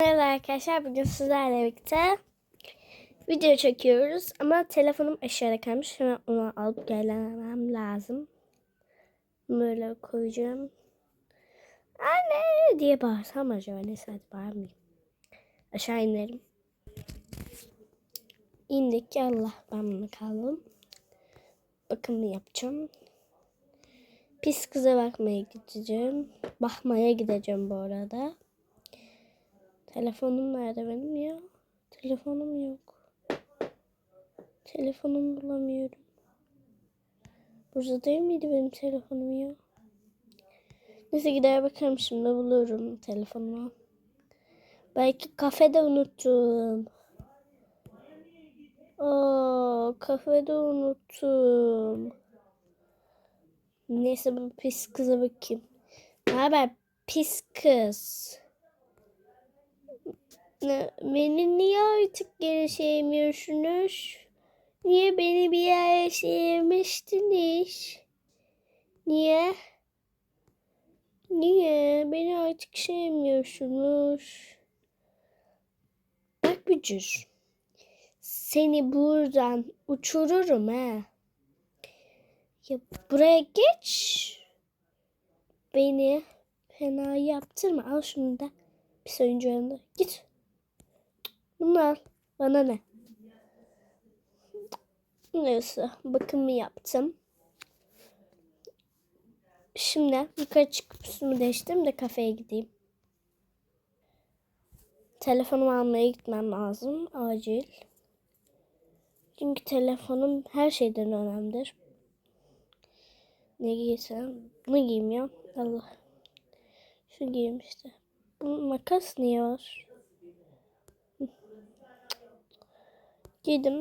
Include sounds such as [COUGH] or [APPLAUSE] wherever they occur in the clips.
Merhaba arkadaşlar bugün sizlerle birlikte video çekiyoruz ama telefonum aşağıda kalmış. Hemen onu alıp gelmem lazım. Böyle koyacağım. Anne diye bağırsam acaba neyse hadi bağırmayayım? Aşağı inerim. İndik Allah ben bunu kaldım. Bakımını yapacağım. Pis kıza bakmaya gideceğim. Bakmaya gideceğim bu arada Telefonum nerede benim ya? Telefonum yok. Telefonumu bulamıyorum. Burada değil miydi benim telefonum ya? Neyse gider bakarım şimdi bulurum telefonumu. Belki kafede unuttum. Aa, kafede unuttum. Neyse bu pis kıza bakayım. Ne haber pis kız? Beni niye artık geri sevmiyorsunuz? Niye beni bir yere sevmiştiniz? Niye? Niye? Beni artık sevmiyorsunuz. Bak Bücür. Seni buradan uçururum ha. Ya buraya geç. Beni fena yaptırma. Al şunu da. Pis oyuncağını da. Git. Bunu. Bana ne? Neyse. Bakımı yaptım. Şimdi yukarı çıkıp üstümü değiştireyim de kafeye gideyim. Telefonumu almaya gitmem lazım. Acil. Çünkü telefonum her şeyden önemlidir. Ne giysem? Bunu ya. Allah. Şu giyeyim işte. Bu makas niye var? Giydim.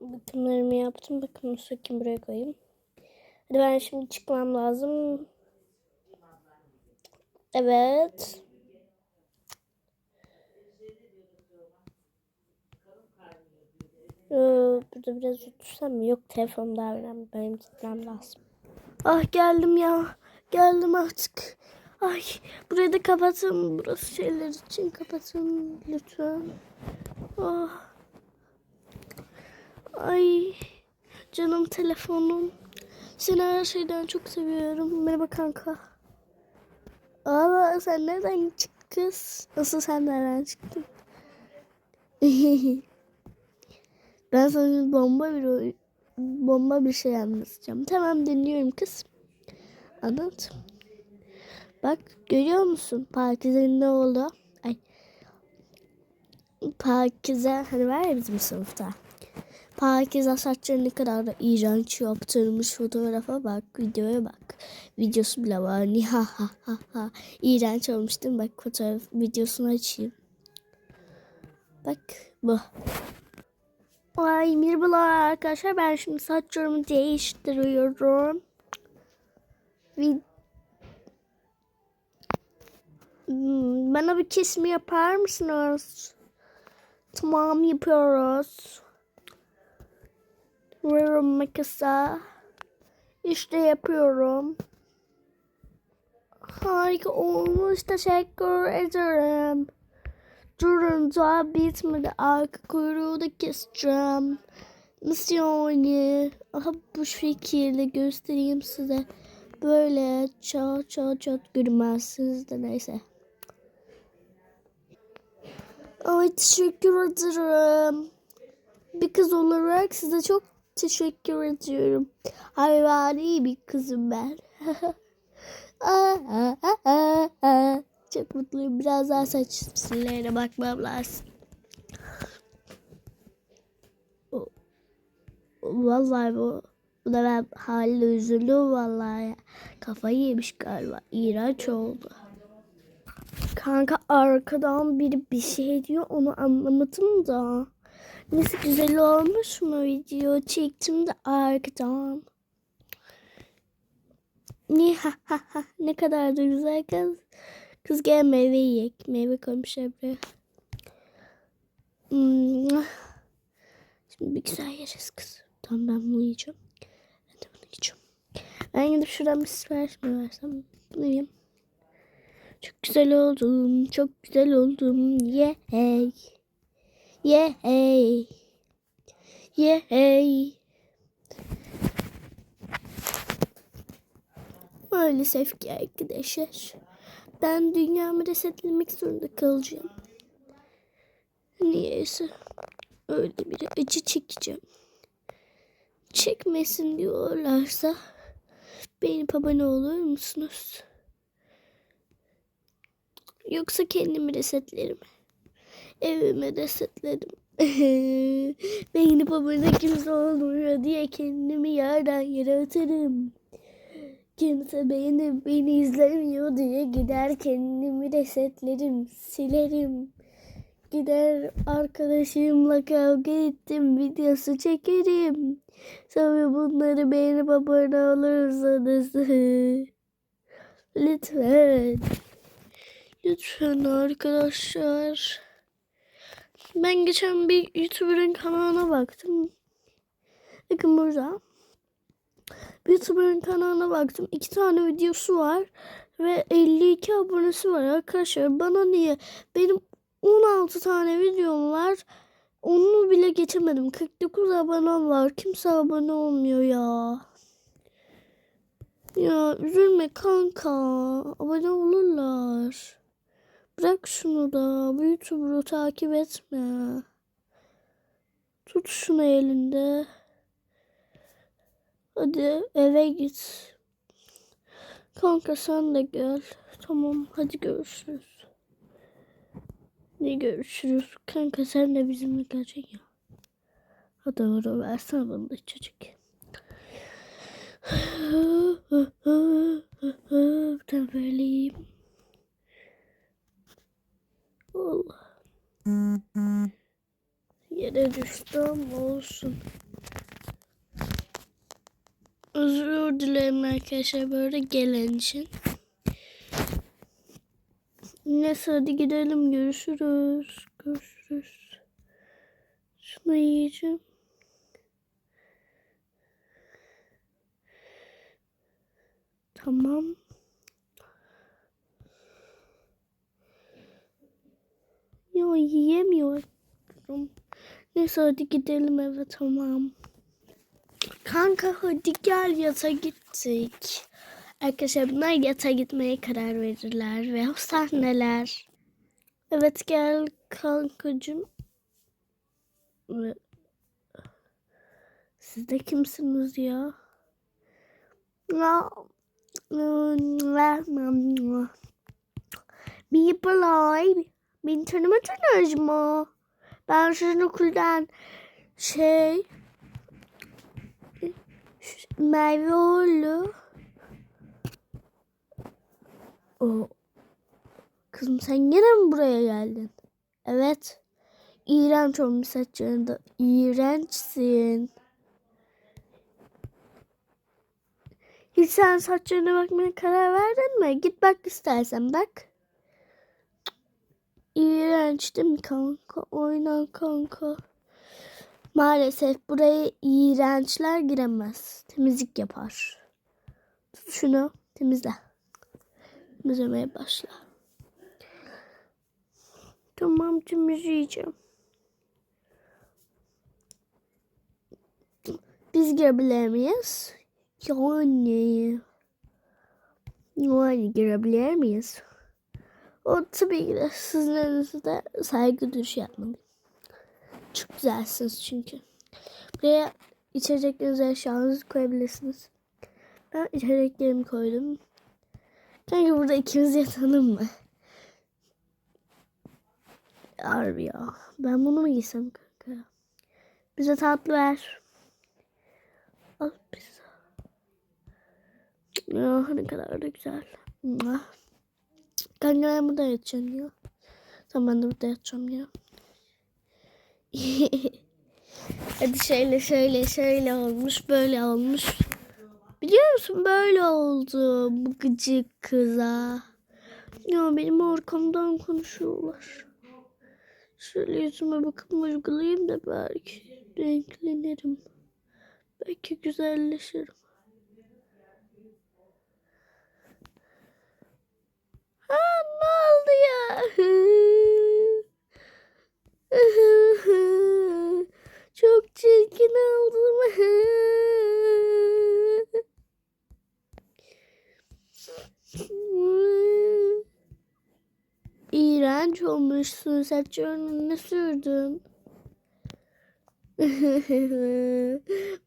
Bakımlarımı yaptım. Bakımımı sökeyim buraya koyayım. Hadi ben şimdi çıkmam lazım. Evet. Ee, burada biraz otursam? Yok telefonum daha önemli. Benim gitmem lazım. Ah geldim ya. Geldim artık. Ay burayı da kapatın. Burası şeyler için kapatın lütfen. Ah. Ay canım telefonum. Seni her şeyden çok seviyorum. Merhaba kanka. Aa sen nereden çıktın kız? Nasıl sen nereden çıktın? [LAUGHS] ben sana bomba bir bomba bir şey anlatacağım. Tamam dinliyorum kız. Anlat. Bak görüyor musun? Pakize'nin ne oldu? Ay. Pakize hani var ya bizim sınıfta. Pakize saçlarını kadar da iğrenç yaptırmış fotoğrafa bak, videoya bak. Videosu bile var. [LAUGHS] Ni ha ha ha. İğrenç olmuş değil mi? Bak fotoğraf videosunu açayım. Bak bu. Ay merhabalar arkadaşlar. Ben şimdi saçlarımı değiştiriyorum. Vid Hmm, Bana bir kesimi yapar mısınız? Tamam yapıyoruz. Veriyorum makasa. İşte yapıyorum. Harika olmuş. Teşekkür ederim. Durun daha bitmedi. Arka kuyruğu da keseceğim. Nasıl yani? Aha bu şekilde göstereyim size. Böyle çat çat çat görmezsiniz de neyse. Ay teşekkür ederim. Bir kız olarak size çok teşekkür ediyorum. Hayvani bir kızım ben. Aa, aa, aa, aa. Çok mutluyum. Biraz daha saç simlerine bakmam lazım. Vallahi bu, bu da ben haline üzüldüm vallahi. Kafayı yemiş galiba. İğrenç oldu. Kanka arkadan biri bir şey diyor onu anlamadım da. Neyse güzel olmuş mu video çektim de arkadan. Ni ha ha ha ne kadar da güzel kız. Kız gel meyve yiyek. Meyve koymuşlar buraya. Hmm. Şimdi bir güzel yeriz kız. Tamam ben bunu yiyeceğim. Ben de bunu yiyeceğim. Ben gidip şuradan bir sipariş mi versem? Bunu yiyeyim. Çok güzel oldum, çok güzel oldum. Yeah Yeah hey. Yeah hey. Maalesef ki arkadaşlar. Ben dünyamı resetlemek zorunda kalacağım. Niyeyse. Öyle bir acı çekeceğim. Çekmesin diyorlarsa benim abone olur musunuz? Yoksa kendimi resetlerim. Evimi resetlerim. benim [LAUGHS] abone kimse olmuyor diye kendimi yerden yere atarım. Kimse beğenip beni izlemiyor diye gider kendimi resetlerim, silerim. Gider arkadaşımla kavga ettim videosu çekerim. Sonra bunları beğenip abone olursanız [LAUGHS] lütfen. Lütfen arkadaşlar. Ben geçen bir YouTuber'ın kanalına baktım. Bakın burada. Bir YouTuber'ın kanalına baktım. iki tane videosu var. Ve 52 abonesi var arkadaşlar. Bana niye? Benim 16 tane videom var. Onu bile geçemedim. 49 abonem var. Kimse abone olmuyor ya. Ya üzülme kanka. Abone olurlar. Bırak şunu da. Bu YouTuber'ı takip etme. Tut şunu elinde. Hadi eve git. Kanka sen de gel. Tamam hadi görüşürüz. Ne görüşürüz. Kanka sen de bizimle geleceksin ya. Hadi onu versene bana da çocuk. [SIGHS] Ben böyleyim. Allah. Yere düştüm olsun. Özür dilerim arkadaşlar böyle gelen için. Neyse hadi gidelim görüşürüz. Görüşürüz. Şunu yiyeceğim. Tamam. Yo yiyemiyorum. Neyse hadi gidelim eve tamam. Kanka hadi gel yata gittik. Arkadaşlar bunlar yata gitmeye karar verirler ve o sahneler. Evet gel kankacığım. Ve- Siz de kimsiniz ya? Ya. Bir balay. Beni tanımadınız mı? Ben sizin okuldan şey Merve oğlu. O. Kızım sen yine mi buraya geldin? Evet. İğrenç olmuş saçlarında. İğrençsin. Hiç sen saçlarına bakmaya karar verdin mi? Git bak istersen bak. İğrenç değil mi kanka? Oynan kanka. Maalesef buraya iğrençler giremez. Temizlik yapar. Tut şunu temizle. Temizlemeye başla. Tamam temizleyeceğim. Biz girebilir miyiz? Yani. Yani girebilir miyiz? O tabii ki de sizin önünüzde saygı duruşu yapmalıyım. Çok güzelsiniz çünkü. Buraya içeceklerinizi eşyalarınızı koyabilirsiniz. Ben içeceklerimi koydum. Kanka burada ikimiz yatalım mı? Harbi ya. Ben bunu mu giysem kanka? Bize tatlı ver. Al pizza. Ya ne kadar da güzel. Kanka ben burada yatacağım ya. Tamam ben de burada yatacağım ya. [LAUGHS] Hadi şöyle şöyle şöyle olmuş böyle olmuş. Biliyor musun böyle oldu bu gıcık kıza. Ya benim arkamdan konuşuyorlar. Şöyle yüzüme bakıp uygulayayım da belki renklenirim. Belki güzelleşirim. Ha, ne oluyor? Çok çirkin oldum. İğrenç olmuşsun. Saçlarını ne sürdün? [LAUGHS]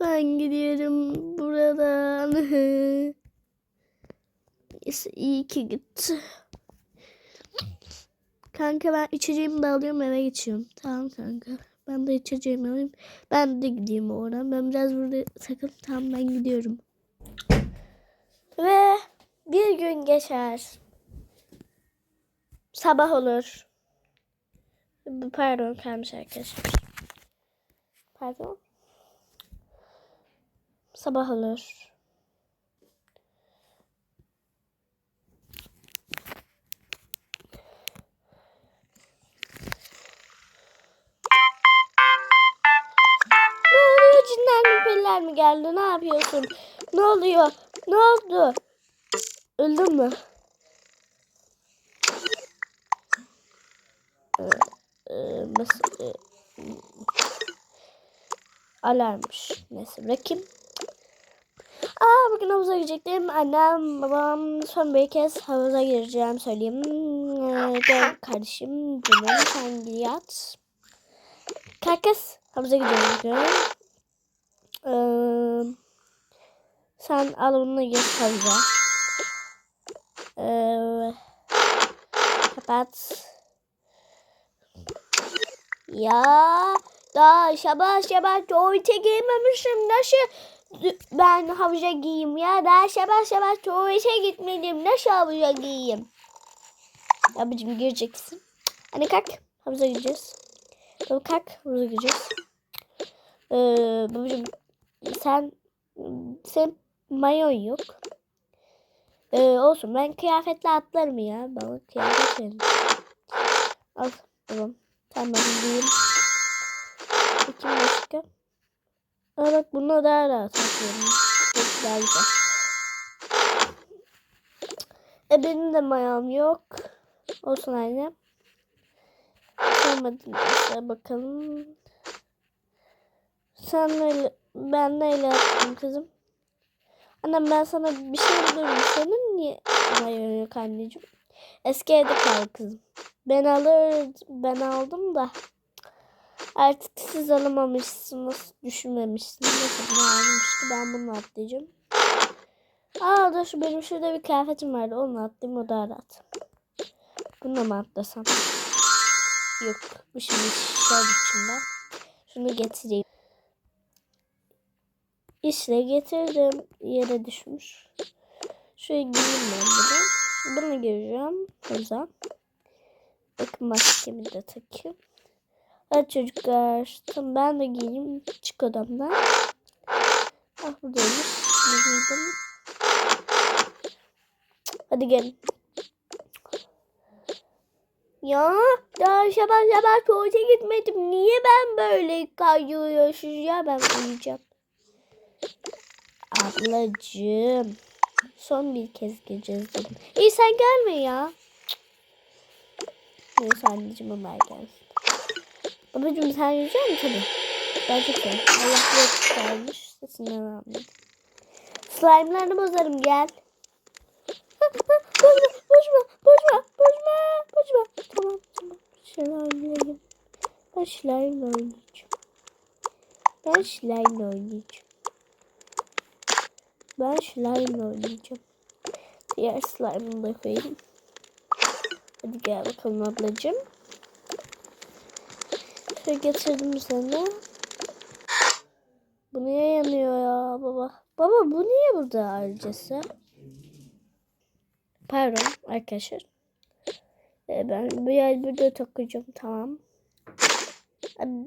ben gidiyorum buradan. [LAUGHS] Neyse, iyi ki gitti. Kanka ben içeceğimi de alıyorum eve geçiyorum. Tamam kanka. Ben de içeceğimi alayım. Ben de gideyim oradan. Ben biraz burada takıl. Tamam ben gidiyorum. Ve bir gün geçer. Sabah olur. Pardon kalmış arkadaşlar. Pardon. Sabah olur. Cinler mi periler mi geldi? Ne yapıyorsun? Ne oluyor? Ne oldu? Öldün mü? Ee, e, nasıl? e, alarmış. Neyse bırakayım. Aa bugün havuza girecektim. Annem, babam son bir kez havuza gireceğim söyleyeyim. Ee, kardeşim, canım sen yat. Herkes havuza bugün. Ee, sen al onu gir havuza. Ee, kapat. Ya daha şabah şabah tuvalete girmemişim. Nasıl ben havuza giyeyim ya? Daha şabah şabah tuvalete gitmedim. Nasıl havuza giyeyim? Abicim gireceksin. Hani kalk havuza gireceğiz. Tamam kalk havuza gireceğiz. Ee, babacım sen sen mayon yok. Ee, olsun ben kıyafetle atlarım ya. Bana kıyafet verin. Al tamam. Tamam diyeyim. İki başka. Aa bak bununla daha rahat atıyorum. Çok güzel. E benim de mayam yok. Olsun anne. Sormadın neyse bakalım. Sen öyle, ben neyle yaptım kızım? Annem ben sana bir şey bulurum. Senin niye mayon yok anneciğim? Eski evde kal kızım. Ben alır, ben aldım da artık siz alamamışsınız, düşünmemişsiniz. Bunu almıştı. Ben bunu atlayacağım. Aa dur benim şurada bir kıyafetim vardı. Onu atlayayım o daha rahat. Bunu mı atlasam? Yok. Bu şimdi şişer içinden. Şunu getireyim. İşte getirdim. Yere düşmüş. Şöyle giyeyim ben bunu. Bunu gireceğim. Hıza. Bakın maskemi de takayım. Hadi çocuklar. Tamam ben de giyeyim. Çık odamdan. Ah buradaymış. Giydim. Hadi gelin. Ya daha sabah sabah tuvalete gitmedim. Niye ben böyle kayıyorsunuz ya ben uyuyacağım. Ablacığım. Son bir kez gireceğiz dedim. İyi sen gelme ya. Neyse anneciğim Ömer gelsin. Babacığım sen yiyecek misin? Tabii. Ben çok. Allah yok gelmiş. Sesinden anladım. Slime'larını bozarım gel. Bozma, bozma, bozma, bozma, bozma. Tamam, tamam. Şöyle oynayayım. Ben slime'la oynayacağım. Ben slime'la oynayacağım. Ben slime'la oynayacağım. Diğer slime'ını da koyayım. Hadi gel bakalım ablacığım. Şöyle getirdim sana. Bu niye yanıyor ya baba? Baba bu niye burada ayrıcası? Pardon arkadaşlar. Ee, ben bu yer burada takacağım tamam.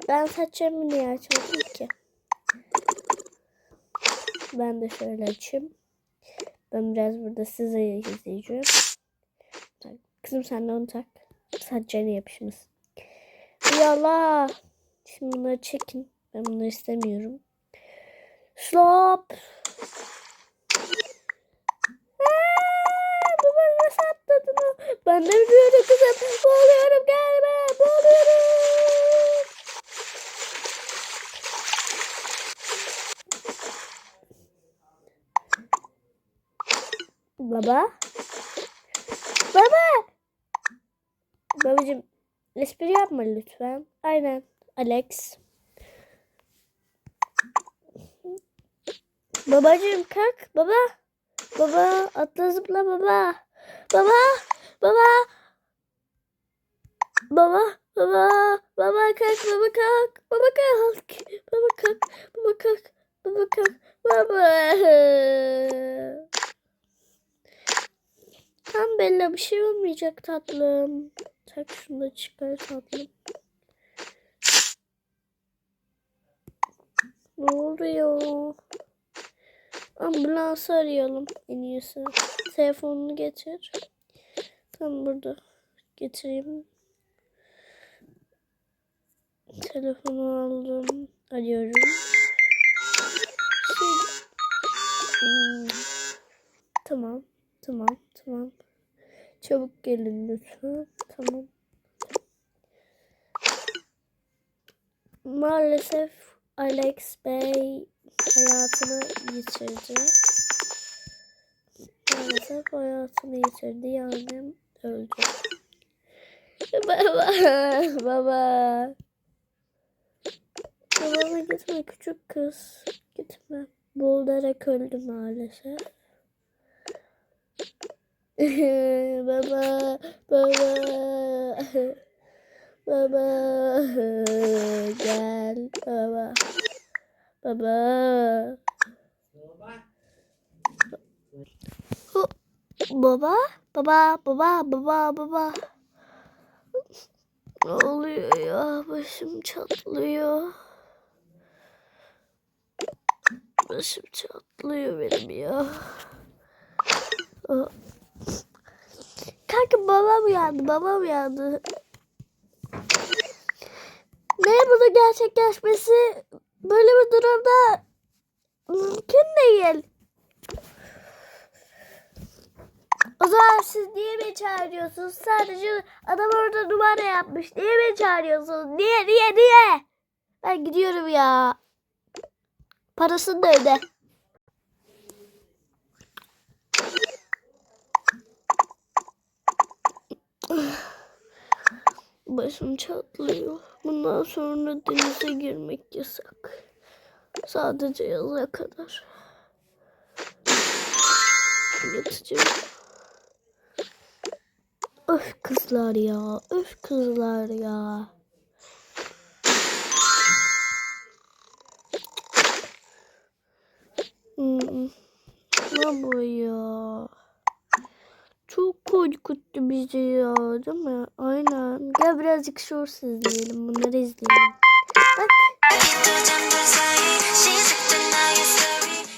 Ben saçlarımı niye açmadım ki? Ben de şöyle açayım. Ben biraz burada size izleyeceğim. Kızım sen de onu tak. Saçlarına yapışmasın. Yala. Şimdi bunları çekin. Ben bunları istemiyorum. Atladın Ben de biliyorum kızım. Boğuluyorum gelme. Boğuluyorum. Baba. Baba. Espri yapma lütfen. Aynen. Alex. Babacım kalk. Baba. Baba atla zıpla baba. Baba. Baba. Baba. Baba. Baba kalk. Baba kalk. Baba kalk. Baba kalk. Baba kalk. Baba kalk. Baba. Tam Bella bir şey olmayacak tatlım. Tak şunu da çıkar tatlım. Ne oluyor? Ambulans arayalım en iyisi. Telefonunu getir. Tam burada. Getireyim. Telefonu aldım. Arıyorum. Şey... Hmm. Tamam. Tamam. Tamam. Çabuk gelin lütfen. Tamam. Maalesef Alex Bey hayatını yitirdi. Maalesef hayatını yitirdi yani öldü. Baba, baba. Babama gitme küçük kız. Gitme. Boğularak öldü maalesef. Baba, baba. Baba, gel baba. Baba. Baba, baba, baba, baba, baba. Ne oluyor ya? Başım çatlıyor. Başım çatlıyor benim ya. Aa. Kanka babam uyandı, babam uyandı. Bunu gerçekleşmesi böyle bir durumda mümkün değil. O zaman siz niye beni çağırıyorsunuz? Sadece adam orada numara yapmış. Niye beni çağırıyorsunuz? Niye, niye, niye? Ben gidiyorum ya. Parasını da öde. Başım çatlıyor. Bundan sonra denize girmek yasak. Sadece yaza kadar. Yatacağım. Öf kızlar ya. Öf kızlar ya. Hmm. Ne bu ya? Çok korkuttu bizi ya değil mi? Aynen. Gel birazcık shorts izleyelim. Bunları izleyelim. Bak.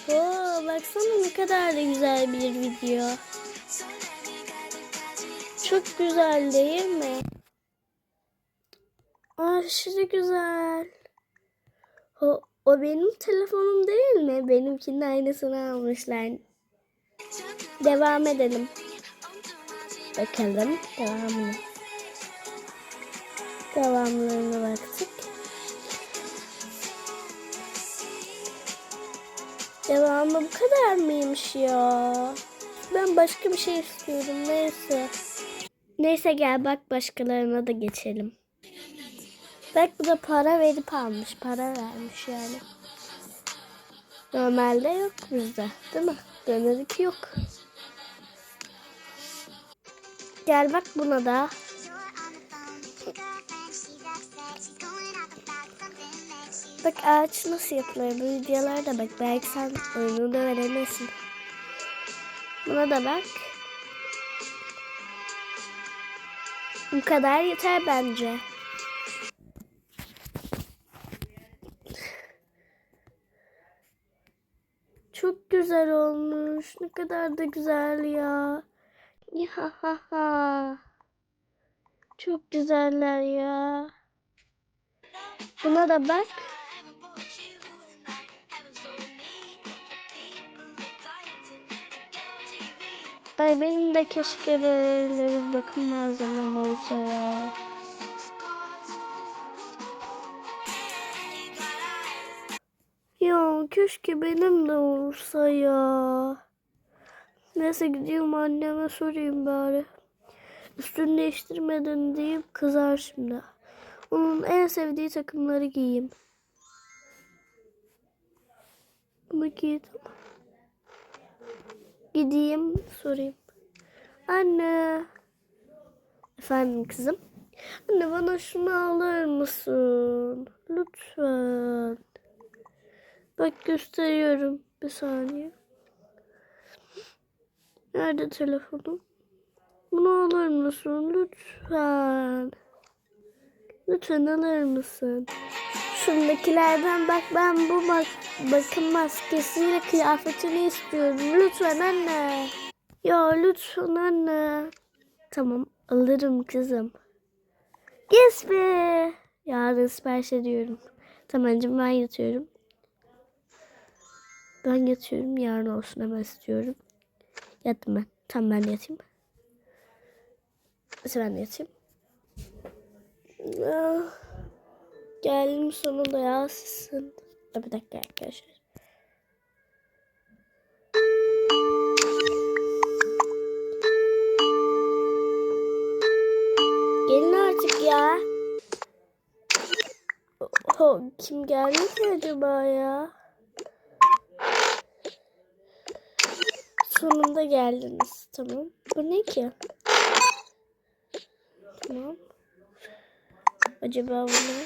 Oo, baksana ne kadar da güzel bir video. Çok güzel değil mi? Aşırı güzel. O, o benim telefonum değil mi? Benimkinin aynısını almışlar. Devam edelim. Bakalım devamını. Devamlarına baktık. Devamı bu kadar mıymış ya? Ben başka bir şey istiyorum. Neyse. Neyse gel bak başkalarına da geçelim. Bak bu da para verip almış. Para vermiş yani. Normalde yok bizde. Değil mi? Dönerik yok. Gel bak buna da. Bak ağaç nasıl yapılıyor bu videolarda bak. Belki sen oyunu da öğrenirsin. Buna da bak. Bu kadar yeter bence. Çok güzel olmuş. Ne kadar da güzel ya. Ya ha ha. Çok güzeller ya. Buna da bak. Ay benim de keşke böyle bir bakım malzemem olsa ya. Ya keşke benim de olsa ya. Neyse gidiyorum anneme sorayım bari. Üstünü değiştirmedin deyip kızar şimdi. Onun en sevdiği takımları giyeyim. Bunu giydim. Gideyim sorayım. Anne. Efendim kızım. Anne bana şunu alır mısın? Lütfen. Bak gösteriyorum. Bir saniye. Nerede telefonum? Bunu alır mısın? Lütfen. Lütfen alır mısın? Şundakilerden bak ben bu bak bakım maskesiyle kıyafetini istiyorum. Lütfen anne. Ya lütfen anne. Tamam alırım kızım. Yes be. Yarın sipariş ediyorum. Tamamcığım ben yatıyorum. Ben yatıyorum. Yarın olsun hemen istiyorum. Yattım ben. Tamam ben de yatayım. Mesela ben de yatayım. Ah, geldim sonunda ya sizsin. Bir dakika arkadaşlar. Gelin artık ya. Oh, kim geldi ki acaba ya? Sonunda geldiniz. Tamam. Bu ne ki? Tamam. Acaba bu ne?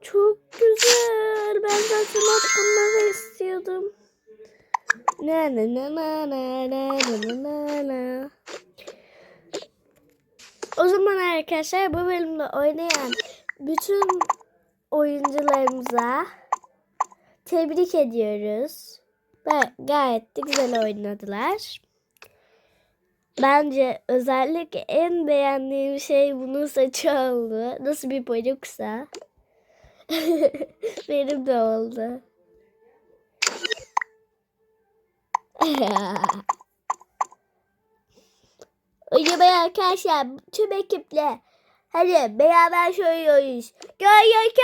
Çok güzel. Ben zaten hep bunları istiyordum. Na na na na na na na na na. O zaman arkadaşlar bu bölümde oynayan bütün oyuncularımıza tebrik ediyoruz. Gayet de güzel oynadılar. Bence özellikle en beğendiğim şey bunun saçı oldu. Nasıl bir boyuksa. [LAUGHS] Benim de oldu. [LAUGHS] Oynamaya arkadaşlar tüm ekiple. Hadi beraber söylüyoruz. Görüşürüz.